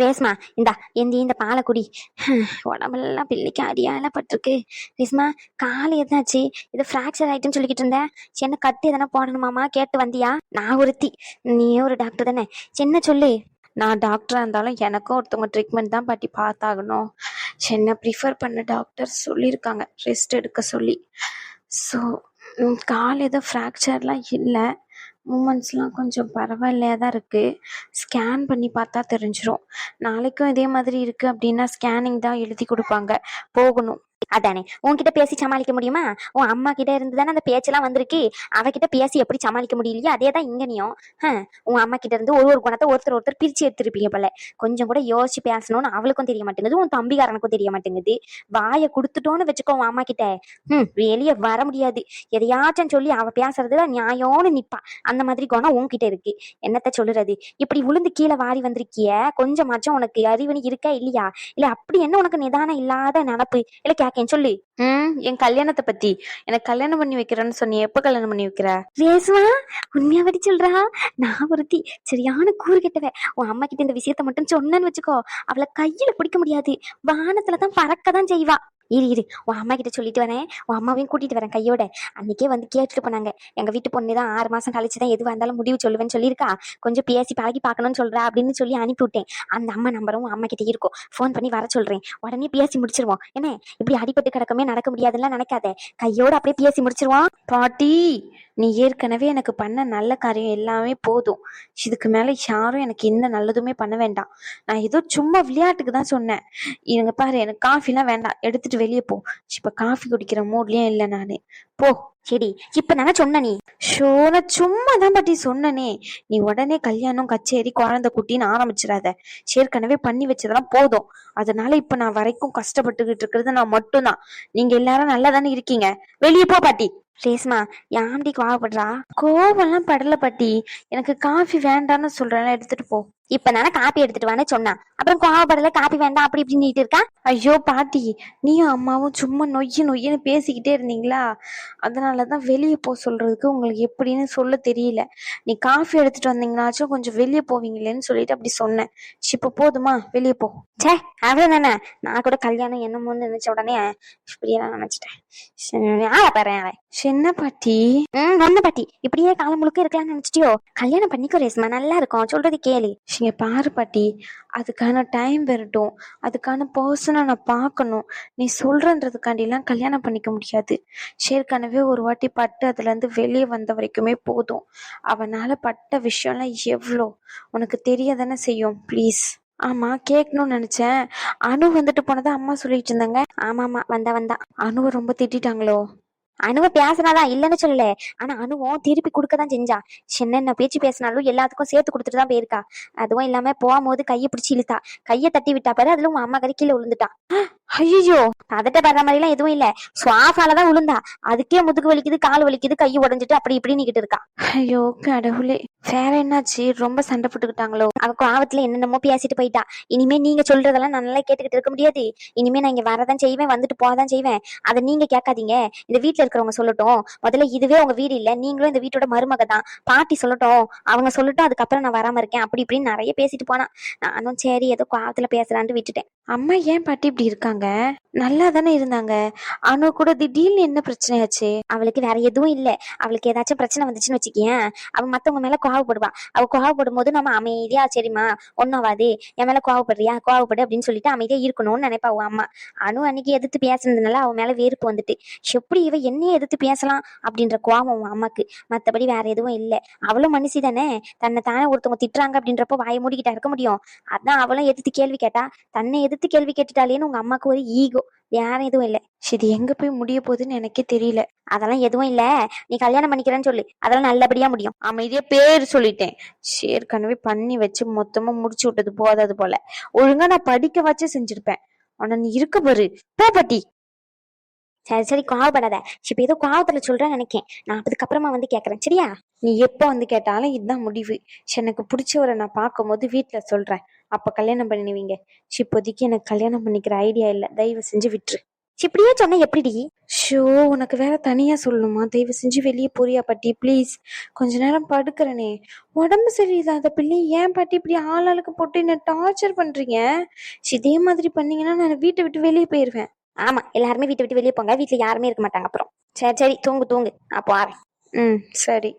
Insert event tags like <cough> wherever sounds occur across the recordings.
ரேஸ்மா இந்தா எந்தி இந்த பாலை குடி. உடம்பெல்லாம் பிள்ளைக்கு அரியால பட்டிருக்கு. ரேஸ்மா கால் எதாச்சு இது ஃப்ராக்சர் ஆயிட்டுன்னு சொல்லிக்கிட்டு இருந்தேன் சின்ன கட்டு எதனா போடணுமாமா? கேட்டு வந்தியா? நான் ஒருத்தி. நீயே ஒரு டாக்டர் தானே? சின்ன சொல்லு. நான் டாக்டராக இருந்தாலும் எனக்கும் ஒருத்தவங்க ட்ரீட்மெண்ட் தான் பாட்டி பார்த்தாகணும். என்னை ப்ரிஃபர் பண்ண டாக்டர் சொல்லியிருக்காங்க. ரெஸ்ட் எடுக்க சொல்லி. ஸோ கால் எதுவும் ஃப்ராக்சர்லாம் இல்லை. மூமெண்ட்ஸ்லாம் கொஞ்சம் பரவாயில்லையா தான் இருக்குது ஸ்கேன் பண்ணி பார்த்தா தெரிஞ்சிடும் நாளைக்கும் இதே மாதிரி இருக்குது அப்படின்னா ஸ்கேனிங் தான் எழுதி கொடுப்பாங்க. போகணும். அதானே உன்கிட்ட பேசி சமாளிக்க முடியுமா? உன் அம்மா கிட்ட இருந்து தானே அந்த பேச்செல்லாம் வந்திருக்கு. அவகிட்ட பேசி எப்படி சமாளிக்க முடியலையோ அதே தான் இங்கனையும். ஹம், உன் அம்மா கிட்ட இருந்து ஒரு ஒரு குணத்தை ஒருத்தர் ஒருத்தர் பிரிச்சு எடுத்திருப்பீங்க போல. கொஞ்சம் கூட யோசிச்சு பேசணும்னு அவளுக்கும் தெரிய மாட்டேங்குது உன் தம்பிக்காரனுக்கும் தெரிய மாட்டேங்குது. வாயை கொடுத்துட்டோன்னு வச்சுக்கோ உன் அம்மா கிட்ட. ம் வெளியே வர முடியாது. எதையாச்சும் சொல்லி அவ பேசுறதுல நியாயம்னு நிப்பா. அந்த மாதிரி குணம் உன்கிட்ட இருக்கு. என்னத்த சொல்லுறது? இப்படி விழுந்து கீழே வாரி வந்திருக்கிய? கொஞ்சமாச்சும் உனக்கு அறிவணி இருக்கா இல்லையா? இல்ல அப்படி என்ன உனக்கு நிதானம் இல்லாத நினப்பு? இல்ல கேக்கேன் சொல்லு. ம் என் கல்யாணத்தை பற்றி எனக்கு கல்யாணம் பண்ணி வைக்கிறேன்னு சொன்னி எப்போ கல்யாணம் பண்ணி வைக்கிற? ரேசுமா உண்மையா படி சொல்றா? நான் ஒருத்தி சரியான கூறு கெட்டவ. உன் அம்மா கிட்ட இந்த விஷயத்த மட்டும் சொன்னேன்னு வச்சுக்கோ. அவளை கையில பிடிக்க முடியாது. வானத்துல தான் பறக்க தான் செய்வா. இரு இரு. உன் அம்மா கிட்ட சொல்லிட்டு வரேன். உன் அம்மாவையும் கூட்டிட்டு வரேன் கையோட. அன்னைக்கே வந்து கேட்டுட்டு போனாங்க. எங்க வீட்டு பொண்ணு தான் ஆறு மாசம் கழிச்சு தான் எதுவாக இருந்தாலும் முடிவு சொல்லுவேன்னு சொல்லியிருக்கா. கொஞ்சம் பேசி பழகி பார்க்கணும்னு சொல்றா அப்படின்னு சொல்லி அனுப்பி விட்டேன் அந்த அம்மா நம்பரும் உன் அம்மா கிட்ட இருக்கும். ஃபோன் பண்ணி வர சொல்றேன். உடனே பேசி முடிச்சிருவோம். என்ன? இப்படி அடிபட்டு கிடக்கமே நடக்க முடியாதுலாம் நினைக்காத. கையோட அப்படியே பேசி முடிச்சிருவோம். பாட்டி நீ ஏற்கனவே எனக்கு பண்ண நல்ல காரியம் எல்லாமே போதும். இதுக்கு மேல யாரும் எனக்கு எந்த நல்லதுமே பண்ண வேண்டாம். நான் ஏதோ சும்மா விளையாட்டுக்கு தான் சொன்னேன். இவங்க பாரு எனக்கு காஃபிலாம் வேண்டாம். எடுத்துட்டு வெளியே போ. இப்போ காஃபி குடிக்கிற மூட்லேயும் இல்லை நான். போ சரி இப்ப தானே சொன்ன நீ. ஷோ நான் சும்மா தான் பாட்டி சொன்னனே. நீ உடனே கல்யாணம் கச்சேரி குழந்தை குட்டின்னு ஆரம்பிச்சிடாத. ஏற்கனவே பண்ணி வச்சதெல்லாம் போதும். அதனால இப்ப நான் வரைக்கும் கஷ்டப்பட்டுக்கிட்டு இருக்கிறது நான் மட்டும்தான். நீங்க எல்லாரும் நல்லா தானே இருக்கீங்க. வெளியே போ பாட்டி. ரேஸ்மா யாம்டி கோவப்படுறா? கோவம்லாம் படல பாட்டி. எனக்கு காஃபி வேண்டாம்னு சொல்றேன் எடுத்துட்டு போ. இப்ப நானே காப்பி எடுத்துட்டு வானே சொன்னா. அப்புறம் கோவப்படல காப்பி வேண்டாம் அப்படி இப்படி நீட்டு இருக்கா ஐயோ பாட்டி. நீயும் அம்மாவும் சும்மா நொய்யு நொய்யுன்னு பேசிக்கிட்டே இருந்தீங்களா? அதனால தான் வெளியே போக சொல்றதுக்கு உங்களுக்கு எப்படின்னு சொல்ல தெரியல. நீ காஃபி எடுத்துட்டு வந்தீங்கனாச்சும் கொஞ்சம் வெளியே போவீங்களேன்னு சொல்லிட்டு அப்படி சொன்னேன். இப்போ போதுமா? வெளியே போ. சே அவ்வளோ தானே நான் கூட கல்யாணம் என்னமோன்னு நினச்ச உடனே இப்படியெல்லாம் நினச்சிட்டேன். யார பாரு என்ன பாட்டி? ம் வந்த பாட்டி. இப்படியே காலம் முழுக்க இருக்கலாம்னு நினைச்சிட்டியோ? கல்யாணம் பண்ணிக்கோ ரேஸ்மா நல்லா இருக்கும். சொல்றது கேளு. இங்க பாரு பாட்டி. அதுக்கான டைம் வரட்டும். அதுக்கான பர்சனை நான் பார்க்கணும். நீ சொல்றன்றதுக்காண்டிலாம் கல்யாணம் பண்ணிக்க முடியாது. ஏற்கனவே ஒரு வாட்டி பட்டு அதுல இருந்து வெளியே வந்த வரைக்குமே போதும். அவனால பட்ட விஷயம்லாம் எவ்வளோ உனக்கு தெரிய தானே செய்யும் ப்ளீஸ் ஆமா கேட்கணும்னு நினைச்சேன். அனு வந்துட்டு போனதா அம்மா சொல்லிட்டு இருந்தாங்க. ஆமா ஆமா வந்தா வந்தா. அனுவை ரொம்ப திட்டிட்டாங்களோ? அணுவ பேசினாதான் இல்லைன்னு சொல்லல. ஆனா அணுவும் திருப்பி கொடுக்கதான் செஞ்சா. என்னென்ன பேச்சு பேசினாலும் எல்லாத்துக்கும் சேர்த்து கொடுத்துட்டு தான் போயிருக்கா. அதுவும் இல்லாம போகும்போது கையை பிடிச்சி இழுத்தா. கையை தட்டி விட்டா பாரு அதுல உன் அம்மா கறி கீழே விழுந்துட்டா. ஐயோ பதட்ட படுற மாதிரி எல்லாம் எதுவும் இல்ல. சுவாசால தான் விழுந்தா. அதுக்கே முதுகு வலிக்குது கால் வலிக்குது கை உடைஞ்சிட்டு அப்படி இப்படி நிக்கிட்டு இருக்கா. ஐயோ கடவுளே. வேற என்னாச்சு? ரொம்ப சண்டை போட்டுக்கிட்டாங்களோ? அவ கோவத்துல என்னென்னமோ பேசிட்டு போயிட்டா. இனிமே நீங்க சொல்றதெல்லாம் நான் நல்லா கேட்டுக்கிட்டு இருக்க முடியாது. இனிமே நான் இங்க வரதான் செய்வேன் வந்துட்டு போதான் செய்வேன். அதை நீங்க கேட்காதீங்க. இந்த வீட்ல இருக்கிறவங்க சொல்லட்டும். முதல்ல இதுவே உங்க வீடு இல்ல. நீங்களும் இந்த வீட்டோட மருமக தான் பாட்டி சொல்லட்டும். அவங்க சொல்லட்டும். அதுக்கப்புறம் நான் வராம இருக்கேன். அப்படி இப்படின்னு நிறைய பேசிட்டு போனா. நானும் சரி ஏதோ கோவத்துல பேசுறான்ட்டு விட்டுட்டேன். அம்மா ஏன் பாட்டி இப்படி இருக்காங்க? நல்லா தானே இருந்தாங்க. அனு கூட திடீர்னு என்ன பிரச்சனையாச்சு? அவளுக்கு வேற எதுவும் இல்ல. அவளுக்கு ஏதாச்சும் பிரச்சனை வந்துச்சுன்னு வச்சுக்கேன். அவன் மத்தவங்க மேல கோவப்படுவா. அவ கோவப்படும் போது நம்ம அமைதியா சரிம்மா ஒன்னாவாது என் மேல கோவப்படுறியா? கோவப்படு அப்படின்னு சொல்லிட்டு அமைதியா இருக்கணும்னு நினைப்பா அம்மா. அனு அன்னைக்கு எதிர்த்து பேசுனதுனால அவன் மேல வெறுப்பு வந்துட்டு. எப்படி இவ என்னைய எதிர்த்து பேசலாம் அப்படின்ற கோவம் உன் அம்மாக்கு. மத்தபடி வேற எதுவும் இல்லை. அவளும் மனுஷி தானே. தன்னை தானே ஒருத்தவங்க திட்டுறாங்க அப்படின்றப்போ வாயை மூடிக்கிட்டா இருக்க முடியும். அதான் அவளும் எதிர்த்து கேள்வி கேட்டா தன்னை எதிர்த்து கேள்வி கேட்டுட்டாலேன்னு உங்க அம்மாக்கு ஒரு ஈகோ. வேற எதுவும் இல்லை. இது எங்க போய் முடிய போகுதுன்னு எனக்கே தெரியல. அதெல்லாம் எதுவும் இல்ல. நீ கல்யாணம் பண்ணிக்கிறேன்னு சொல்லு. அதெல்லாம் நல்லபடியா முடியும். அமைதியா பேர் சொல்லிட்டேன். ஏற்கனவே பண்ணி வச்சு மொத்தமா முடிச்சு விட்டது போதாது போல. ஒழுங்கா நான் படிக்க வச்சு செஞ்சிருப்பேன். ஆனா நீ இருக்க பாரு. போ பாட்டி. சரி சரி கோவப்படாத. இப்ப ஏதோ கோவத்துல சொல்றேன்னு நினைக்கேன். நான் அதுக்கப்புறமா வந்து கேக்குறேன். சரியா? நீ எப்போ வந்து கேட்டாலும் இதுதான் முடிவு. எனக்கு பிடிச்சவரை நான் பார்க்கும்போது வீட்ல சொல்றேன். அப்ப கல்யாணம் பண்ணுவீங்க இப்போதைக்கு எனக்கு கல்யாணம் பண்ணிக்கிற ஐடியா இல்ல. தயவு செஞ்சு விட்டுரு. இப்படியே சொன்னா எப்படிடி? ஷோ உனக்கு வேற தனியா சொல்லணுமா? தயவு செஞ்சு வெளியே போறியா பாட்டி? ப்ளீஸ் கொஞ்ச நேரம் படுக்கிறனே. உடம்பு சரியில்லாத பிள்ளை. ஏன் பாட்டி இப்படி ஆளாளுக்கு போட்டு என்ன டார்ச்சர் பண்றீங்க? இதே மாதிரி பண்ணீங்கன்னா நான் வீட்டை விட்டு வெளியே போயிருவேன். ஆமா எல்லாருமே வீட்டை விட்டு வெளியே போங்க. வீட்டுல யாருமே இருக்க மாட்டாங்க அப்புறம். சரி சரி தூங்கு தூங்கு. அப்போ ஆறேன் ம் சரி.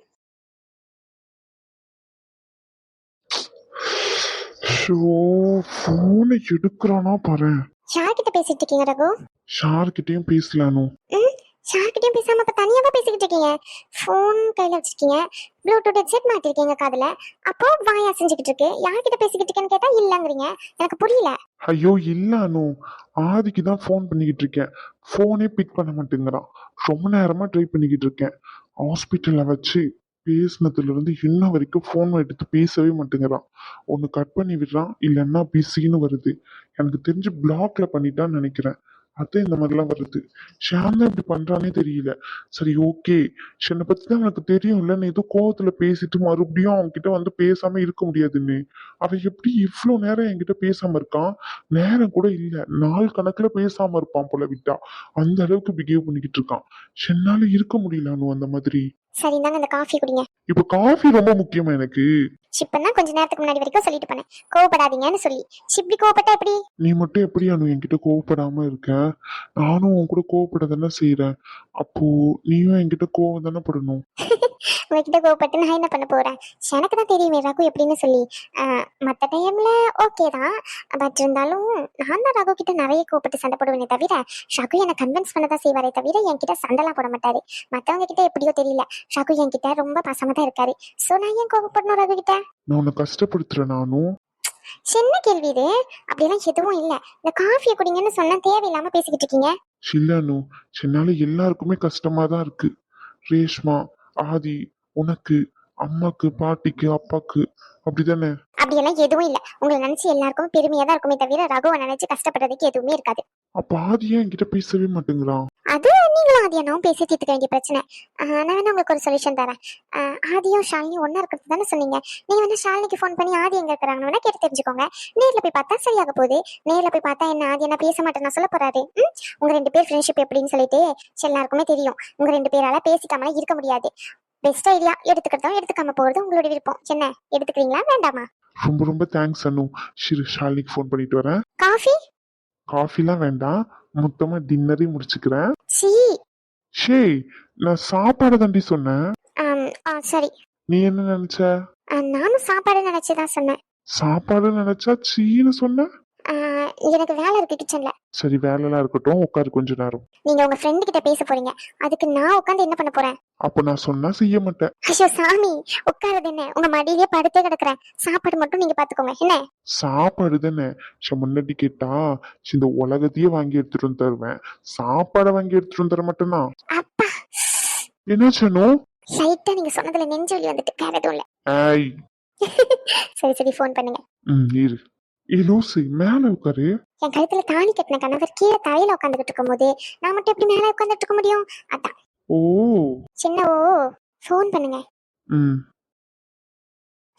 ஷோ ஃபோனை எடுக்கிறானா பாரு யார்கிட்ட பேசிட்டு இருக்கீங்க ரகு? ஷார்கிட்டயும் பேசலானோ ம்? யார்கிட்டயும் பேசாம இப்ப தனியாவா பேசிக்கிட்டு இருக்கீங்க? ஃபோன் கையில வச்சிருக்கீங்க. ப்ளூடூத் ஹெட்செட் மாட்டிருக்கீங்க காதுல. அப்போ வாயா செஞ்சுக்கிட்டு இருக்கு. யார்கிட்ட பேசிக்கிட்டு இருக்கேன்னு கேட்டா இல்லங்கிறீங்க. எனக்கு புரியல. ஐயோ இல்ல அனு. ஆதிக்கு தான் ஃபோன் பண்ணிக்கிட்டு இருக்கேன். ஃபோனே பிக் பண்ண மாட்டேங்கிறான். ரொம்ப நேரமா ட்ரை பண்ணிக்கிட்டு இருக்கேன். ஹாஸ்பிட்டல்ல வச்சு பேசினதுல இருந்து இன்ன வரைக்கும் ஃபோன் எடுத்து பேசவே மாட்டேங்கிறான். ஒன்று கட் பண்ணி விடுறான். இல்லைன்னா பிஸின்னு வருது. எனக்கு தெரிஞ்சு பிளாக்ல பண்ணிட்டான்னு நினைக்கிறேன். அதான் இந்த மாதிரிலாம் வருது. ஷாம் தான் இப்படி பண்றானே தெரியல. சரி ஓகே என்னை பத்தி தான் எனக்கு தெரியும் இல்லைன்னு ஏதோ கோவத்துல பேசிட்டு மறுபடியும் அவங்க கிட்ட வந்து பேசாம இருக்க முடியாதுன்னு. அவன் எப்படி இவ்வளோ நேரம் என்கிட்ட பேசாம இருக்கான்? நேரம் கூட இல்ல. நாள் கணக்குல பேசாம இருப்பான் போல விட்டா. அந்த அளவுக்கு பிஹேவ் பண்ணிக்கிட்டு இருக்கான். என்னால இருக்க முடியல அனு அந்த மாதிரி. சரி இந்த காஃபி குடிங்க. இப்ப காஃபி ரொம்ப முக்கியமா எனக்கு? ஷிப்பன்னா கொஞ்ச நேரத்துக்கு முன்னாடி வரைக்கும் சொல்லிட்டு போனேன். கோவப்படாதீங்கன்னு சொல்லி. சிப்பி கோவப்பட்டா எப்படி? நீ மட்டும் எப்படி அனு என்கிட்ட கோவப்படாம இருக்க? நானும் உன் கூட கோவப்பட தானே செய்யறேன் அப்போ நீயும் என்கிட்ட கோவம் தானே படணும்? <laughs> உங்ககிட்ட கோவப்பட்டு நான் என்ன பண்ண போறேன்? எனக்கு தான் தெரியுமே ரகு எப்படின்னு சொல்லி. மத்த டைம்ல ஓகே தான். பட் இருந்தாலும் நான் தான் ரகு கிட்ட நிறைய கோவப்பட்டு சண்டை போடுவேனே தவிர ரகு என்னை கன்வின்ஸ் பண்ணதான் செய்வாரே தவிர என்கிட்ட சண்டைலாம் போட மாட்டாரு. மத்தவங்க கிட்ட எப்படியோ தெரியல. ரகு என்கிட்ட ரொம்ப பாசமா தான் இருக்காரு. சோ நான் ஏன் கோவப்படணும் ரகு கிட்ட? நான் உன்னை கஷ்டப்படுத்துறேன் நானும் சின்ன கேள்வி இது? அப்படிலாம் எதுவும் இல்ல. இந்த காஃபியை குடிங்கன்னு சொன்னா தேவையில்லாம பேசிக்கிட்டு இருக்கீங்க. சில்லனு என்னால எல்லாருக்குமே கஷ்டமா தான் இருக்கு. ரேஷ்மா ஆதி உனக்கு அம்மாக்கு பாட்டிக்கு அப்பாக்கு அப்படிதானே அப்படியெல்லாம் எதுவும் இல்ல. உங்களை நினைச்சு எல்லாருக்கும் பெருமையா தான் இருக்குமே தவிர ரகுவை நினைச்சு கஷ்டப்படுறதுக்கு எதுவுமே இருக்காது. அப்ப ஆதி ஏன் என்கிட்ட பேசவே மாட்டேங்கிறான் அது நீங்களும் ஆதியானாவும் பேசி தீர்த்துக்க வேண்டிய பிரச்சனை. நான் வேணா உங்களுக்கு ஒரு சொல்யூஷன் தரேன். ஆதியும் ஷாலினியும் ஒண்ணா இருக்கிறது தானே சொன்னீங்க? நீங்க வேணா ஷாலினிக்கு ஃபோன் பண்ணி ஆதி எங்க இருக்கிறாங்கன்னு வேணா கேட்டு தெரிஞ்சுக்கோங்க. நேர்ல போய் பார்த்தா சரியாக போகுது. நேர்ல போய் பார்த்தா என்ன ஆதி என்ன பேச மாட்டேன்னு சொல்ல போறாரு? உங்க ரெண்டு பேர் ஃப்ரெண்ட்ஷிப் எப்படின்னு சொல்லிட்டு எல்லாருக்குமே தெரியும். உங்க ரெண்டு பேரால பேசிக்காம இருக்க முடியாது. பெஸ்ட் ஐடியா எடுத்துக்கிறதும் எடுத்துக்காம போறது உங்களோட விருப்பம். என்ன? எடுத்துக்கிறீங்களா? வேண்டாமா? ரொம்ப ரொம்ப தேங்க்ஸ் அனு. சிறு ஷாலினிக்கு ஃபோன் பண்ணிட்டு வரேன். காஃபி காஃபிலாம் வேண்டாம். மொத்தமா டின்னரே முடிச்சுக்கிறேன். சீ. ஷே நான் சாப்பாடு தாண்டி சொன்னேன். ஆம், ஆ சரி. நீ என்ன நினைச்ச? நானும் சாப்பாடு நினைச்சுதான் சொன்னேன். சாப்பாடு நினைச்சா சீன்னு சொன்ன? எனக்கு வேலை இருக்கு கிச்சன்ல சரி வேலைலாம் இருக்கட்டும் உட்காரு கொஞ்ச நேரம். நீங்க உங்க ஃப்ரெண்டு கிட்ட பேச போறீங்க. அதுக்கு நான் உட்காந்து என்ன பண்ண போறேன்? அப்ப நான் சொன்னா செய்ய மாட்டேன். ஐயோ சாமி உட்காருது என்ன? உங்க மடியிலே படுத்தே கிடக்குறேன். சாப்பாடு மட்டும் நீங்க பாத்துக்கோங்க. என்ன? சாப்பாடு தானே? சரி, முன்னாடி கேட்டா இந்த உலகத்தையே வாங்கி எடுத்துட்டு வந்து தருவேன். சாப்பாடை வாங்கி எடுத்துட்டு வந்து தர மாட்டேனா அப்பா! என்ன சொன்னோம் லைட்டா நீங்க சொன்னதுல நெஞ்சு வலி வந்துட்டு. வேற எதுவும் இல்ல. ஏய். <laughs> சரி சரி ஃபோன் பண்ணுங்க. ம் இரு. ஏ லூசு மேல உட்காரு. என் கழுத்துல தாலி கட்டின கணவர் கீழே தரையில உட்காந்துக்கிட்டு இருக்கும் போது நான் மட்டும் எப்படி மேல உட்காந்துட்டு இருக்க முடியும்? அதான். ஓ. சின்ன ஓ ஃபோன் பண்ணுங்க. ம்.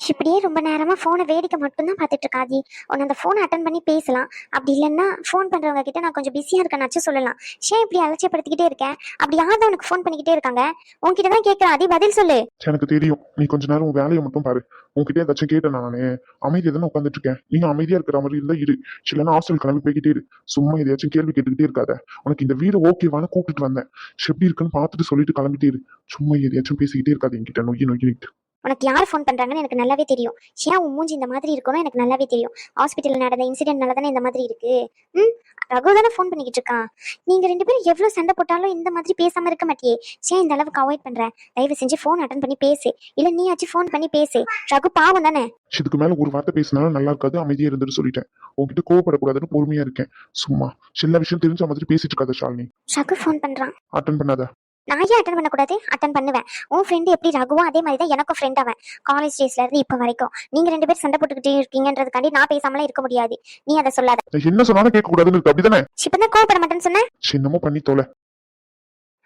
இப்படியே ரொம்ப நேரமா போனை வேடிக்கை மட்டும்தான் பார்த்துட்டு இருக்காதி உன்னை அந்த ஃபோனை அட்டன் பண்ணி பேசலாம். அப்படி இல்லைன்னா ஃபோன் பண்றவங்க கிட்ட நான் கொஞ்சம் பிஸியா இருக்கேனாச்சும் சொல்லலாம். ஷே இப்படி அலட்சியப்படுத்திக்கிட்டே இருக்கேன் அப்படி யார் தான் உனக்கு ஃபோன் பண்ணிக்கிட்டே இருக்காங்க? உன்கிட்ட தான் கேட்கறேன் அதே பதில் சொல்லு. எனக்கு தெரியும். நீ கொஞ்ச நேரம் உன் வேலையை மட்டும் பாரு. உன்கிட்ட ஏதாச்சும் கேட்டேன் நானே. அமைதியா தானே உட்காந்துட்டு இருக்கேன். நீ அமைதியா இருக்கிற மாதிரி இருந்தா இரு. இல்லைன்னா ஹாஸ்டல் கிளம்பி போய்கிட்டே இரு. சும்மா எதையாச்சும் கேள்வி கேட்டுக்கிட்டே இருக்காத. உனக்கு இந்த வீடு ஓகேவான கூப்பிட்டு வந்தேன். எப்படி இருக்குன்னு பார்த்துட்டு சொல்லிட்டு கிளம்பிட்டே இரு. சும்மா எதையாச்சும் பேசிக்கிட்டே இருக்காது என்கிட்ட. நொய்யி நொய்யிட்டு உனக்கு யார் ஃபோன் பண்றாங்கன்னு எனக்கு நல்லாவே தெரியும். ஏன் உன் மூஞ்சி இந்த மாதிரி இருக்கணும் எனக்கு நல்லாவே தெரியும். ஹாஸ்பிட்டல்ல நடந்த இன்சிடென்ட்னால தானே இந்த மாதிரி இருக்கு. ம்? ரகு தானே ஃபோன் பண்ணிக்கிட்டு இருக்கான். நீங்க ரெண்டு பேரும் எவ்வளவு சண்டை போட்டாலும் இந்த மாதிரி பேசாம இருக்க மாட்டியே. ஏன் இந்த அளவுக்கு அவாய்ட் பண்ற. தயவு செஞ்சு ஃபோன் அட்டன் பண்ணி பேசு. இல்ல நீயாச்சும் ஃபோன் பண்ணி பேசு. ரகு பாவம் தானே? இதுக்கு மேல ஒரு வார்த்தை பேசினாலும் நல்லா இருக்காது அமைதியா இருந்துட்டு சொல்லிட்டேன். உன்கிட்ட கோவப்படக்கூடாதுன்னு பொறுமையா இருக்கேன். சும்மா. சில விஷயம் தெரிஞ்ச மாதிரி பேசிட்டு இருக்காத ஷாலினி. ரகு ஃபோன் பண்றான். அட்டன் பண்ணாத. நான் ஏன் அட்டன் பண்ணக்கூடாது? அட்டன் பண்ணுவேன். உன் ஃப்ரெண்டு எப்படி ரகுவோ? அதே மாதிரி தான் எனக்கும் ஃப்ரெண்ட் அவன். காலேஜ் டேஸ்ல இருந்து இப்போ வரைக்கும். நீங்க ரெண்டு பேரும் சண்டை போட்டுக்கிட்டே இருக்கீங்கன்றதுக்காண்டி நான் பேசாமலாம் இருக்க முடியாது. நீ அதை சொல்லாத. என்ன சொன்னாலும் கேட்க கூடாதுன்னு அப்படிதானே இப்பதான் கோவப்பட மாட்டேன்னு சொன்னேன் சரி, என்னமோ பண்ணி தொலை.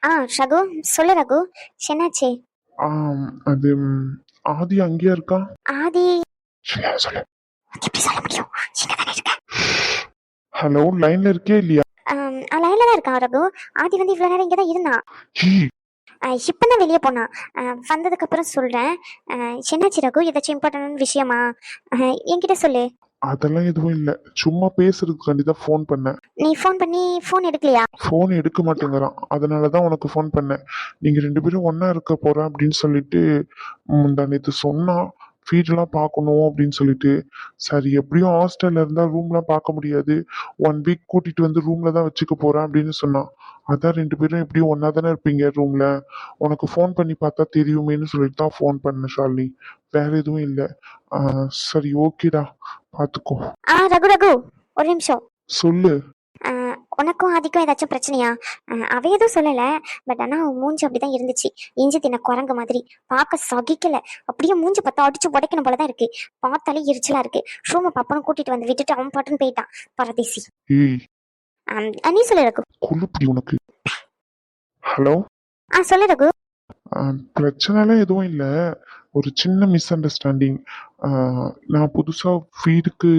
ஆ ரகு சொல்லு ரகு. என்னாச்சு? அது ஆதி அங்கேயா இருக்கா? ஆதி. சொல்லு சொல்லு. ஹலோ லைன்ல இருக்கே. இல்லையா? லைன்ல தான் இருக்கான் ரகு. ஆதி வந்து இவ்வளவு நேரம் இங்கே தான் இருந்தான் இப்போ தான் வெளியே போனான். அஹ் வந்ததுக்கு அப்புறம் சொல்றேன். அஹ் என்னாச்சு ரகு? ஏதாச்சும் இம்பார்ட்டன்ட் விஷயமா? என்கிட்ட சொல்லு. அதெல்லாம் எதுவும் இல்லை. சும்மா பேசுறதுக்காண்டி தான் ஃபோன் பண்ணேன். நீ ஃபோன் பண்ணி ஃபோன் எடுக்கலையா? ஃபோன் எடுக்க மாட்டேங்கிறான். அதனால தான் உனக்கு ஃபோன் பண்ணேன். நீங்கள் ரெண்டு பேரும் ஒன்றா இருக்க போகிறேன் அப்படின்னு சொல்லிட்டு முந்தா நேற்று சொன்னான். ஃபீடெல்லாம் பார்க்கணும் அப்படின்னு சொல்லிட்டு. சரி எப்படியும் ஹாஸ்டல்ல இருந்தால் ரூம்லாம் பார்க்க முடியாது. ஒன் வீக் கூட்டிட்டு வந்து ரூம்ல தான் வச்சுக்க போறேன் அப்படின்னு சொன்னான். அதான் ரெண்டு பேரும் எப்படியும் ஒன்றா தானே இருப்பீங்க ரூம்ல உனக்கு ஃபோன் பண்ணி பார்த்தா தெரியுமேன்னு சொல்லிட்டு தான் ஃபோன் பண்ணேன் ஷாலினி. வேற எதுவும் இல்லை. சரி ஓகேடா பார்த்துக்கோ. ஆ ரகு ரகு. ஒரு நிமிஷம். சொல்லு. உனக்கும் ஆதிக்கும் ஏதாச்சும் பிரச்சனையா? அவ எதுவும் சொல்லல. பட் ஆனா அவன் மூஞ்சி அப்படிதான் இருந்துச்சு. இஞ்சி தின்ன குரங்கு மாதிரி. பார்க்க சகிக்கல. அப்படியே மூஞ்சி பார்த்தா அடிச்சு உடைக்கணும் போலதான் இருக்கு. பார்த்தாலே எரிச்சலா இருக்கு. ஷூமை பாப்பனும் கூட்டிட்டு வந்து விட்டுட்டு அவன் பாட்டுன்னு போயிட்டான். பரதேசி. நீ சொல்லு ரகு. கொழுப்படி உனக்கு. ஹலோ? ஆ சொல்லு ரகு. பிரச்சனைலாம் எதுவும் இல்லை. ஒரு சின்ன மிஸ் அண்டர்ஸ்டாண்டிங் நான் புதுசாக வீடுக்கு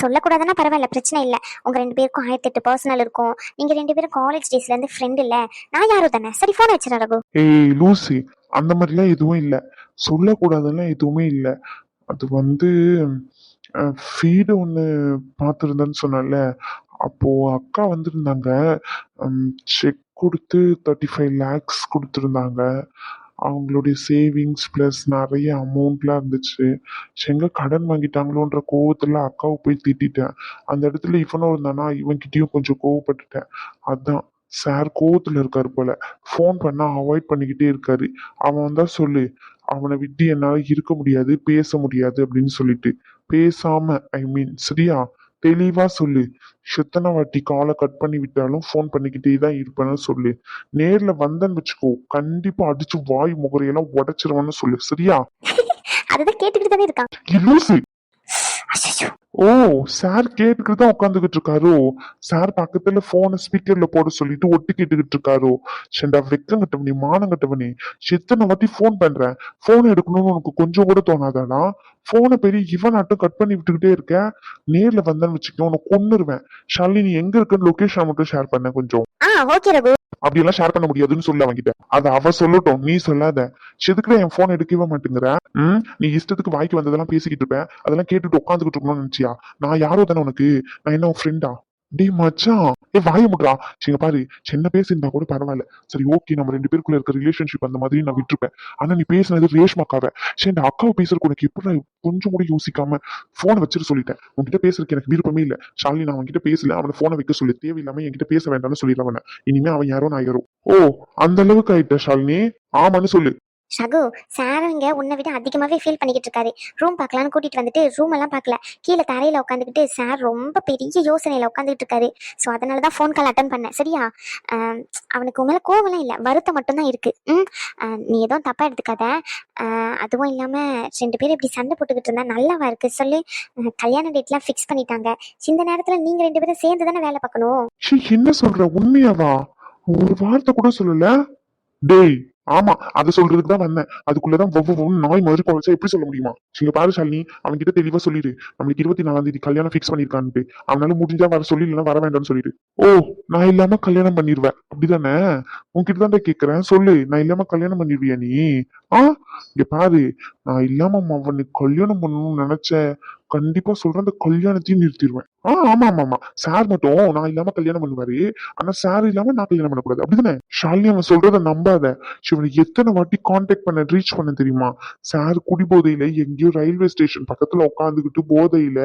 சொல்லக்கூடாதுன்னா பரவாயில்ல பிரச்சனை இல்ல. உங்க ரெண்டு பேருக்கும் ஆயிரத்தி எட்டு பர்சனல் இருக்கும். நீங்க ரெண்டு பேரும் காலேஜ் டேஸ்ல இருந்து ஃப்ரெண்ட் இல்ல. நான் யாரும் தானே? சரி போன் வச்சிடறேன் ரகு. ஏய் லூசி. அந்த மாதிரிலாம் எதுவும் இல்லை. சொல்லக்கூடாதுலாம் எதுவுமே இல்லை. அது வந்து ஃபீடு ஒன்று பார்த்துருந்தேன்னு சொன்னேன்ல. அப்போ அக்கா வந்திருந்தாங்க. செக் கொடுத்து தேர்ட்டி ஃபைவ் லேக்ஸ் கொடுத்துருந்தாங்க. அவங்களுடைய சேவிங்ஸ் ப்ளஸ் நிறைய அமௌண்ட்லாம் இருந்துச்சு. எங்கே கடன் வாங்கிட்டாங்களோன்ற கோவத்தில் அக்காவை போய் திட்டிட்டேன். அந்த இடத்துல இவனும் இருந்தானா இவன்கிட்டயும் கொஞ்சம் கோவப்பட்டுட்டேன். அதான் சார் கோவத்தில் இருக்காரு போல. ஃபோன் பண்ணால் அவாய்ட் பண்ணிக்கிட்டே இருக்காரு. அவன் வந்தால் சொல்லு அவனை விட்டு என்னால் இருக்க முடியாது பேச முடியாது அப்படின்னு சொல்லிட்டு. பேசாம ஐ மீன் சரியா? தெளிவா சொல்லு. எத்தனை வாட்டி காலை கட் பண்ணி விட்டாலும் ஃபோன் பண்ணிக்கிட்டே தான் இருப்பேன்னு சொல்லு. நேர்ல வந்தேன்னு வச்சுக்கோ கண்டிப்பா அடிச்சு வாய் முகரையெல்லாம் உடைச்சிருவேன்னு சொல்லு. சரியா? <laughs> அதுதான் கேட்டுக்கிட்டு தானே இருக்கான் லூசு ஓ சார் கேட்டுக்கிட்டு தான் உட்காந்துக்கிட்டு இருக்காரோ சார் பக்கத்துல போனை ஸ்பீக்கர்ல போட சொல்லிட்டு ஒட்டு கேட்டுக்கிட்டு இருக்காரோ செண்டா வெக்கங்கட்டவனே மானங்கட்டவனே எத்தனை வாட்டி ஃபோன் பண்றேன் போன் எடுக்கணும்னு உனக்கு கொஞ்சம் கூட தோணாதாடா? போனை பெரிய இவனாட்டம் கட் பண்ணி விட்டுக்கிட்டே இருக்க? நேர்ல வந்தேன்னு வச்சுக்கோ உனக்கு கொன்னுருவேன். ஷாலினி எங்க இருக்குன்னு லொகேஷன் மட்டும் ஷேர் பண்ண கொஞ்சம். ஆ ஓகே ரகு. அப்படி எல்லாம் ஷேர் பண்ண முடியாதுன்னு சொல்ல அவங்கிட்ட அது அவ சொல்லட்டும். நீ சொல்லாத. எதுக்குடா என் போன் எடுக்கவே மாட்டேங்கிற. ம்? நீ இஷ்டத்துக்கு வாய்க்கு வந்ததெல்லாம் பேசிக்கிட்டு இருப்பேன் அதெல்லாம் கேட்டுட்டு உட்காந்துக்கிட்டு இருக்கணும்னு நினைச்சியா? நான் யாரோ தானே உனக்கு? நான் என்ன உன் ஃப்ரெண்டா டேய் மச்சான். ஏ வாய முட்றா சிங்க பாரு சின்ன பேசியிருந்தா கூட பரவாயில்ல. சரி ஓகே நம்ம ரெண்டு பேருக்குள்ள இருக்க ரிலேஷன்ஷிப் அந்த மாதிரி நான் விட்டுருப்பேன். ஆனா நீ பேசினது ரேஷ்மாக்காவ. சரி இந்த அக்காவை பேசுறதுக்கு உனக்கு எப்படி கொஞ்சம் கூட யோசிக்காம போனை வச்சிட்டு சொல்லிட்டேன். உன்கிட்ட பேசுறதுக்கு எனக்கு விருப்பமே இல்ல. ஷாலினி நான் அவன்கிட்ட பேசல. அவனை போனை வைக்க சொல்லி. தேவையில்லாம என்கிட்ட பேச வேண்டாம்னு சொல்லிடலாம் அவனை. இனிமே அவன் யாரோ நான் யாரோ. ஓ அந்த அளவுக்கு ஆயிட்ட ஷாலினி? ஆமான்னு சொல்லு. ஷகு சாரங்க உன்னை விட அதிகமாகவே ஃபீல் பண்ணிக்கிட்டு இருக்காரு. ரூம் பார்க்கலான்னு கூட்டிட்டு வந்துட்டு ரூம் எல்லாம் பார்க்கல. கீழே தரையில் உட்காந்துக்கிட்டு சார் ரொம்ப பெரிய யோசனையில் உட்காந்துக்கிட்டு இருக்காரு. ஸோ அதனால தான் ஃபோன் கால் அட்டன் பண்ணேன். சரியா? அவனுக்கு உன் மேல கோவம்லாம் இல்லை. வருத்தம் மட்டும்தான் இருக்கு. ம்? நீ எதுவும் தப்பாக எடுத்துக்காத. அதுவும் இல்லாமல் ரெண்டு பேரும் இப்படி சண்டை போட்டுக்கிட்டு இருந்தா நல்லாவா இருக்கு சொல்லி கல்யாண டேட்லாம் ஃபிக்ஸ் பண்ணிட்டாங்க. இந்த நேரத்தில் நீங்கள் ரெண்டு பேரும் சேர்ந்து தானே வேலை பார்க்கணும்? என்ன சொல்ற? உண்மையாவா? ஒரு வார்த்தை கூட சொல்லல. டேய் ஆமா அதை சொல்றதுக்கு தான் வந்தேன். அதுக்குள்ளதான் ஒவ்வொரு நாய் மாதிரி குறைச்சா எப்படி சொல்ல முடியுமா? நீங்க பாரு ஷாலினி அவன் கிட்ட தெளிவா சொல்லிடு. நம்மளுக்கு இருபத்தி நாலாம் தேதி கல்யாணம் ஃபிக்ஸ் பண்ணிருக்கான்ட்டு அவனால முடிஞ்சா வர சொல்லி இல்லைன்னா வர வேண்டாம்னு சொல்லிடு. ஓ நான் இல்லாம கல்யாணம் பண்ணிடுவேன் அப்படிதானே? உன்கிட்ட தான் கேக்குறேன். சொல்லு நான் இல்லாம கல்யாணம் பண்ணிடுவியா நீ? ஆ? இங்க பாரு நான் இல்லாம அவனுக்கு கல்யாணம் பண்ணணும்னு நினைச்ச கண்டிப்பா சொல்றேன் அந்த கல்யாணத்தையும் நிறுத்திடுவேன் ஆ ஆமா ஆமா ஆமா. சார் மட்டும் நான் இல்லாம கல்யாணம் பண்ணுவாரு. ஆனா சார் இல்லாம நான் கல்யாணம் பண்ணக்கூடாது. அப்படிதானே? ஷாலினி அவன் சொல்றத நம்பாத. சிவனை எத்தனை வாட்டி காண்டாக்ட் பண்ண ரீச் பண்ண தெரியுமா? சார் குடிபோதையில எங்கேயோ ரயில்வே ஸ்டேஷன் பக்கத்துல உட்காந்துக்கிட்டு போதையில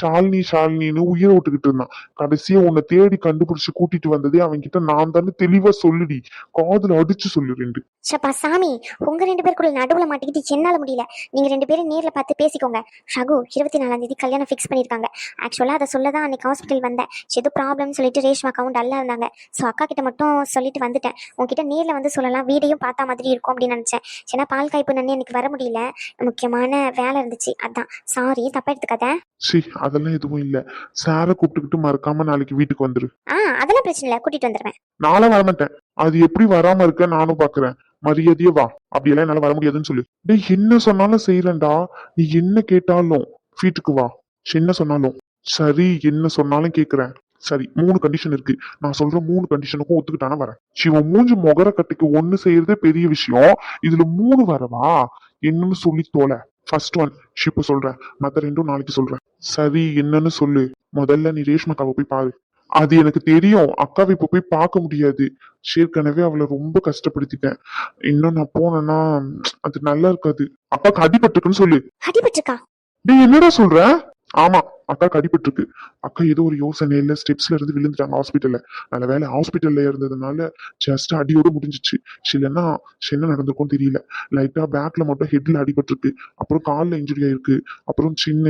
ஷாலினி ஷாலினின்னு உயிரை விட்டுக்கிட்டு இருந்தான். கடைசியா உன்னை தேடி கண்டுபிடிச்சு கூட்டிட்டு வந்ததே அவன் கிட்ட நான் தானே தெளிவா சொல்லுடி. காதுல அடிச்சு சொல்லு ரெண்டு. சப்பா சாமி உங்க ரெண்டு பேருக்குள்ள நடுவுல மாட்டிக்கிட்டு என்னால முடியல. நீங்க ரெண்டு பேரும் நேர்ல பார்த்து பேசிக்கோங்க. ஷகு இருபத்தி தேதி கல்யாணம் ஃபிக்ஸ் பண்ணிருக்காங்க ஆக்சுவலா அதை சொல்ல தான் அன்னைக்கு ஹாஸ்பிட்டல் வந்தேன். எது ப்ராப்ளம்னு சொல்லிட்டு ரேஷ்மா அக்கௌண்ட் டல்லா இருந்தாங்க. ஸோ அக்கா கிட்ட மட்டும் சொல்லிட்டு வந்துட்டேன். உங்ககிட்ட நேர்ல வந்து சொல்லலாம் வீடையும் பார்த்தா மாதிரி இருக்கும் அப்படின்னு நினைச்சேன். ஏன்னா பால் காய்ப்பு நன்னி எனக்கு வர முடியல. முக்கியமான வேலை இருந்துச்சு. அதான். சாரி தப்பா எடுத்துக்காத. சி அதெல்லாம் எதுவும் இல்ல. சாரை கூப்பிட்டுக்கிட்டு மறக்காம நாளைக்கு வீட்டுக்கு வந்துரு. ஆ அதெல்லாம் பிரச்சனை இல்லை. கூட்டிட்டு வந்துடுவேன் நானும் வரமாட்டேன். அது எப்படி வராம இருக்க நானும் பாக்குறேன். மரியாதையே வா. அப்படியெல்லாம் என்னால வர முடியாதுன்னு சொல்லு. டேய் என்ன சொன்னாலும் செய்யறேன்டா நீ என்ன கேட்டாலும். வீட்டுக்கு வா. என்ன சொன்னாலும்? சரி என்ன சொன்னாலும் கேக்குறேன். சரி மூணு கண்டிஷன் இருக்கு. நான் சொல்ற மூணு கண்டிஷனுக்கும் ஒத்துக்கிட்டானா வரேன். சிவன் மூஞ்சு முகர கட்டிக்கு ஒண்ணு செய்யறதே பெரிய விஷயம். இதுல மூணு வரவா? என்னன்னு சொல்லி தோல. ஃபர்ஸ்ட் ஒன் இப்ப சொல்றேன். மத்த ரெண்டும் நாளைக்கு சொல்றேன். சரி என்னன்னு சொல்லு. முதல்ல நீ ரேஷ்மக்காவை போய் பாரு. அது எனக்கு தெரியும். அக்காவை இப்ப போய் பார்க்க முடியாது. ஏற்கனவே அவளை ரொம்ப கஷ்டப்படுத்திட்டேன். இன்னும் நான் போனேன்னா அது நல்லா இருக்காது. அப்பாக்கு அடிபட்டுக்குன்னு சொல்லு. அடிபட்டிருக்கா? நீ என்னடா சொல்ற? ஆமா அக்காக்கு அடிபட்டிருக்கு. அக்கா ஏதோ ஒரு யோசனையில ஸ்டெப்ஸ்ல இருந்து விழுந்துட்டாங்க ஹாஸ்பிட்டல்ல நல்ல வேலை ஹாஸ்பிட்டல்ல இருந்ததுனால ஜஸ்ட் அடியோட முடிஞ்சிச்சு. இல்லைன்னா என்ன நடந்திருக்கும் தெரியல. லைட்டா பேக்ல மட்டும் ஹெட்ல அடிபட்டிருக்கு. அப்புறம் கால்ல இன்ஜுரி ஆயிருக்கு. அப்புறம் சின்ன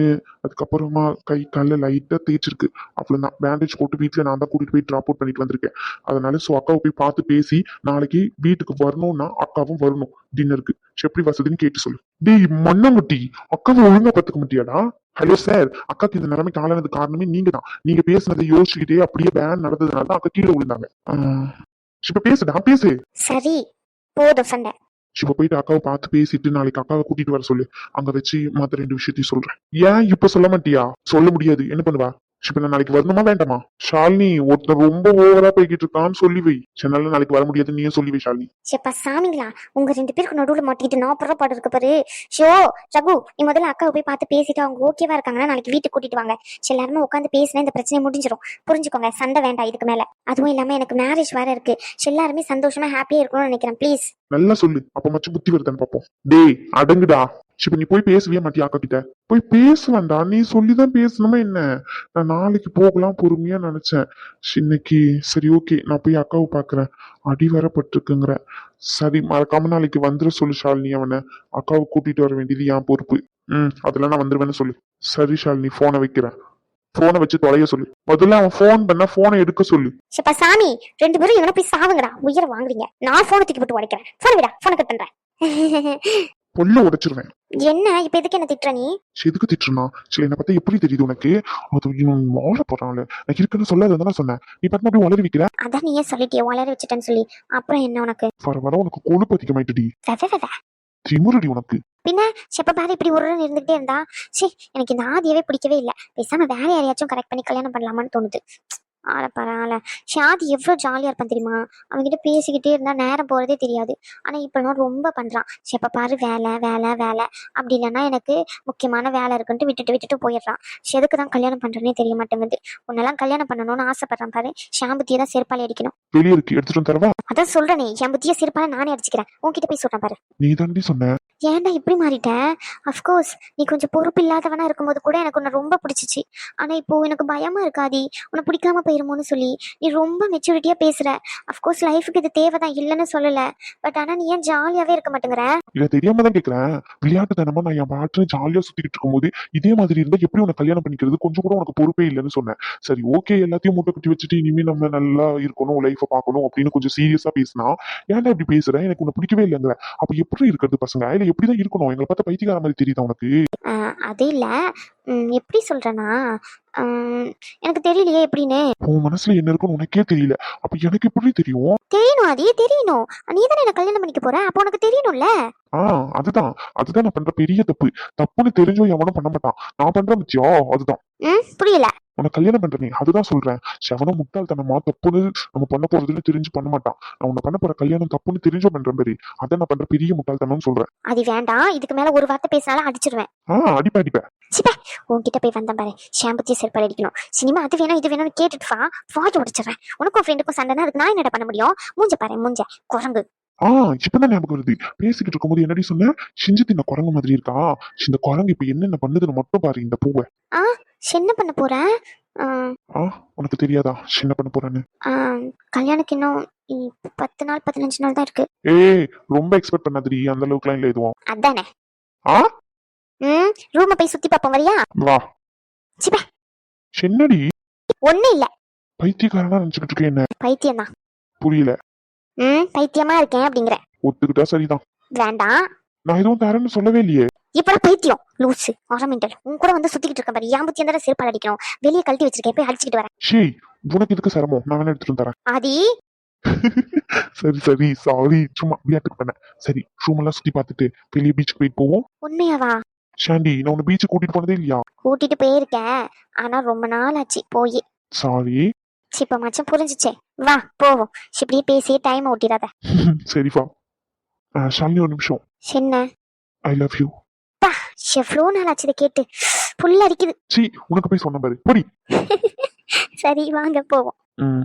அதுக்கப்புறமா கை காலில் லைட்டா தேய்ச்சிருக்கு. அவ்வளவுதான். பேண்டேஜ் போட்டு வீட்டுல நான் தான் கூட்டிட்டு போய் ட்ராப் அவுட் பண்ணிட்டு வந்திருக்கேன். அதனால சோ அக்காவை போய் பார்த்து பேசி நாளைக்கு வீட்டுக்கு வரணும்னா அக்காவும் வரணும். டின்னருக்கு எப்படி வசதின்னு கேட்டு சொல்லு. டேய் மண்ணங்குட்டி அக்காவை ஒழுங்கா பாத்துக்க மாட்டியாடா? ஹலோ சார் அக்காக்கு இந்த நிலைமைக்கு ஆளானது காரணமே நீங்க தான் நீங்க பேசுனதை யோசிச்சுக்கிட்டே அப்படியே பேன் நடந்ததுனால தான் அக்கா கீழே விழுந்தாங்க. இப்ப பேசுடா பேசு சரி போதும் சண்டை. இப்ப போயிட்டு அக்காவை பார்த்து பேசிட்டு நாளைக்கு அக்காவை கூட்டிட்டு வர சொல்லு. அங்க வச்சு மத்த ரெண்டு விஷயத்தையும் சொல்றேன். ஏன் இப்ப சொல்ல மாட்டியா? சொல்ல முடியாது. என்ன பண்ணுவா? நான் நாளைக்கு வரணுமா? வேண்டாமா? ஷாலினி ஒருத்தர் ரொம்ப ஓவரா போய்கிட்டு இருக்கான்னு சொல்லி வை. என்னால நாளைக்கு வர முடியாது நீயே சொல்லி வை ஷாலினி. சேப்பா சாமிங்களா உங்க ரெண்டு பேருக்கு நடுவுல மாட்டிக்கிட்டு நான் படுற பாடு இருக்கு பாரு. ஷோ ரகு நீ முதல்ல அக்காவை போய் பார்த்து பேசிட்டு அவங்க ஓகேவா இருக்காங்கன்னா நாளைக்கு வீட்டுக்கு கூட்டிட்டு வாங்க. எல்லாருமே உட்காந்து பேசினா இந்த பிரச்சனை முடிஞ்சிரும். புரிஞ்சுக்கோங்க சண்டை வேண்டாம் இதுக்கு மேல. அதுவும் இல்லாம எனக்கு மேரேஜ் வேற இருக்கு. எல்லாருமே சந்தோஷமா ஹாப்பியா இருக்கணும்னு நினைக்கிறேன் ப்ளீஸ் நல்லா சொல்லு. அப்ப மச்சும் புத்தி வருதான்னு பாப்போம். டேய் அடங்குடா. இப்ப நீ போய் பேசவே மாட்டியா அக்கா கிட்ட? போய் பேசுவேன்டா. நீ சொல்லிதான் பேசணுமா என்ன? நான் நாளைக்கு போகலாம் பொறுமையா நினைச்சேன். இன்னைக்கு சரி ஓகே நான் போய் அக்காவை பாக்குறேன். அடி வரப்பட்டிருக்குங்கிற சரி மறக்காம நாளைக்கு வந்துட சொல்லு ஷாலினி அவனை. அக்காவை கூட்டிட்டு வர வேண்டியது என் பொறுப்பு. ம் அதெல்லாம் நான் வந்துருவேன்னு சொல்லு. சரி ஷாலினி போனை வைக்கிறேன். போனை வச்சு தொலைய சொல்லு. முதல்ல அவன் ஃபோன் பண்ணா போனை எடுக்க சொல்லு. சேப்பா சாமி ரெண்டு பேரும் இவனை போய் சாவுங்கடா. உயிரை வாங்குறீங்க. நான் போனை தூக்கி போட்டு உடைக்கிறேன். போன விடா போனை கட் பண்றேன். பொல்ல உடைச்சிருவேன். என்ன? இப்ப எதுக்கு என்ன திட்டுற நீ? சரி, எதுக்கு திட்டுனா சரி என்னை பார்த்தா எப்படி தெரியுது உனக்கு? அது இவன் வாழ போறான்ல. நான் இருக்குன்னு சொல்லாத சொன்னேன். நீ பார்த்தா அப்படியே வளரி வைக்கிற? அதான் நீ ஏன் சொல்லிட்டியே வளர வச்சுட்டேன்னு சொல்லி. அப்புறம் என்ன உனக்கு? வர வர உனக்கு கொழுப்பு அதிகமாயிட்டுடி. திமுறடி உனக்கு. பின்ன செப்ப பாரு இப்படி ஒரு இருந்துகிட்டே இருந்தா சே எனக்கு இந்த ஆதியவே பிடிக்கவே இல்லை. பேசாம வேற யாரையாச்சும் கரெக்ட் பண்ணி கல்யாணம் பண்ணலாமான்னு தோணுது. ஆள பரவாயில்ல ஷாதி எவ்வளோ ஜாலியா இருப்பான் தெரியுமா? அவன்கிட்ட பேசிக்கிட்டே இருந்தா நேரம் போறதே தெரியாது. ஆனா இப்பெல்லாம் ரொம்ப பண்றான். செப்ப பாரு வேலை வேலை வேலை. அப்படி இல்லைன்னா எனக்கு முக்கியமான வேலை இருக்குன்ட்டு விட்டுட்டு விட்டுட்டு போயிடுறான். எதுக்கு தான் கல்யாணம் பண்றேனே தெரிய மாட்டேங்குது. உன்னெல்லாம் கல்யாணம் பண்ணணும்னு ஆசைப்படுறான் பாரு. ஷாம்புத்தியை தான் செருப்பாலே அடிக்கணும். வெளியே இருக்கு எடுத்துட்டு தரவா? அதான் சொல்றேனே என் புத்திய செருப்பால நானே அடிச்சுக்கிறேன். உன்கிட்ட போய் சொல்றேன் பாரு. நீ தாண்டி சொன்ன. ஏன்டா இப்படி மாறிட்ட? அஃப்கோர்ஸ் நீ கொஞ்சம் பொறுப்பு இல்லாதவனா இருக்கும்போது கூட எனக்கு உன்னை ரொம்ப பிடிச்சிச்சு. ஆனா இப்போ எனக்கு பயமா இருக்காதி? உன்னை பிடிக்காம போயிருமோன்னு சொல்லி நீ ரொம்ப மெச்சூரிட்டியா பேசுற. அஃப்கோர்ஸ் லைஃபுக்கு இது தேவைதான் இல்லைன்னு சொல்லல. பட் ஆனா நீ ஏன் ஜாலியாவே இருக்க மாட்டேங்கிற? இல்ல தெரியாம தான் கேக்குறேன். விளையாட்டு தனமா நான் என் பாட்டு ஜாலியா சுத்திக்கிட்டு இருக்கும்போது இதே மாதிரி இருந்தா எப்படி உன்னை கல்யாணம் பண்ணிக்கிறது? கொஞ்சம் கூட உனக்கு பொறுப்பே இல்லைன்னு சொன்னேன். சரி ஓகே எல்லாத்தையும் மூட்டை கட்டி வச்சுட்டு இனிமே நம்ம நல்லா இருக்கணும் லைஃப பார்க்கணும் அப்படின்னு கொஞ்சம் சீரியஸா பேசினா. ஏன்டா இப்படி பேசுறேன் எனக்கு உன்னை பிடிக்கவே இல்லைங்கிற. அப்ப எப்படி இருக்கிறது பசங்க? இல்ல எப்படிதான் இருக்கணும்? எங்களை பார்த்தா பைத்தியக்கார மாதிரி தெரியுதா உனக்கு? அது இல்ல. எப்படி சொல்றேன்னா எனக்கு தெரியலையே எப்படின்னு. உன் மனசுல என்ன இருக்குன்னு உனக்கே தெரியல. அப்ப எனக்கு எப்படி தெரியும்? தெரியணும் அதே தெரியணும்? நீ தானே என்ன கல்யாணம் பண்ணிக்க போற? அப்போ உனக்கு தெரியணும்ல. ஆஹ் அதுதான். அதுதான் நான் பண்ற பெரிய தப்பு. தப்புன்னு தெரிஞ்சோ எவனும் பண்ண மாட்டான். நான் பண்ற மிச்சியோ அதுதான். ம் புரியல. உனக்கு கல்யாணம் பண்ற நீ. அதுதான் சொல்றேன். செவனும் முட்டாள்தனமா தப்புன்னு நம்ம பண்ண போறதுன்னு தெரிஞ்சு பண்ண மாட்டான். நான் உன்னை பண்ண போற கல்யாணம் தப்புன்னு தெரிஞ்சோ பண்ற மாதிரி அதை நான் பண்ற பெரிய முட்டாள்தனம்னு சொல்றேன். அது வேண்டாம். இதுக்கு மேல ஒரு வார்த்தை பேசினாலும் அடிச்சிருவேன். ஆஹ் அடிப்ப அடிப்ப சிப்பா உன்கிட்ட போய் வந்தேன் பாரு. ஷாம்பத்தி செருப்பால் அடிக்கணும். சினிமா அது வேணும் இது வேணும்னு கேட்டுட்டு வா. வாட்ச் உடைச்சிடுறேன். உனக்கும் ஃப்ரெண்டுக்கும் சண்டைனா அதுக்கு நான் என்னடா பண்ண முடியும்? மூஞ்ச பாரு மூஞ்ச. குரங்கு. ஆஹ் இப்பதான் ஞாபகம் வருது. பேசிக்கிட்டு இருக்கும்போது என்னடி சொன்ன? சிஞ்சு தின்ன குரங்கு மாதிரி இருக்கா? இந்த குரங்கு இப்ப என்னென்ன பண்ணுதுன்னு மட்டும் பாரு இந்த பூவை. என்ன பண்ண போற? ஆஹ் உனக்கு தெரியாதா? என்ன பண்ண போறேன்னு? கல்யாணத்துக்கு இன்னும் பத்து நாள் பதினஞ்சு நாள் தான் இருக்கு. ஏய் ரொம்ப எக்ஸ்பெக்ட் பண்ணாதடி. அந்த அளவுக்குலாம் இல்ல எதுவும். அதானே. ஆ? ம் ரூமை போய் சுத்தி பார்ப்போம் வரியா? வா. சிப்பா என்னடி? ஒண்ணும் இல்ல. பைத்தியக்காரனா நினைச்சுக்கிட்டு இருக்கேன் என்ன? பைத்தியம் தான் புரியல. ம் பைத்தியமா இருக்கேன் அப்படிங்கிற. ஒத்துக்கிட்டா சரிதான். வேண்டாம். நான் எதுவும் தரேன்னு சொல்லவே இல்லையே. இப்பெல்லாம் பைத்தியம். லூசு. ஆரம்பிண்டல் உன் கூட வந்து சுத்திக்கிட்டு இருக்க பாரு. ஏன் புத்தி இருந்தா செருப்பால் அடிக்கணும். வெளியே கழட்டி வச்சிருக்கேன். போய் அடிச்சுக்கிட்டு வரேன். ஷேய் உனக்கு இதுக்கு சிரமம்? நான் வேணா எடுத்துட்டு தரேன். ஆதி. <laughs> சரி சரி. சாரி சும்மா விளையாட்டுக்கு பண்ணேன். சரி ரூம் எல்லாம் சுத்தி பார்த்துட்டு வெளியே பீச்சுக்கு போயிட்டு போவோம். உண்மையாவா? ஷாண்டி நான் உன்னை பீச்சுக்கு கூட்டிட்டு போனதே இல்லையா? கூட்டிட்டு போயிருக்கேன். ஆனா ரொம்ப நாள் ஆச்சு போய். சாரி இப்போ மச்சம் புரிஞ்சுச்சே. வா போவோம். இப்படியே பேசி டைம் ஓட்டிடாத. <laughs> சரிப்பா ஷாலினி ஒரு நிமிஷம். என்ன? ஐ லவ் யூ எவ்வளோ நாள் ஆச்சு இதை கேட்டு? புல் அடிக்குது. சி உனக்கு போய் சொன்ன பாரு. பொடி. <laughs> சரி வாங்க போவோம். ம்.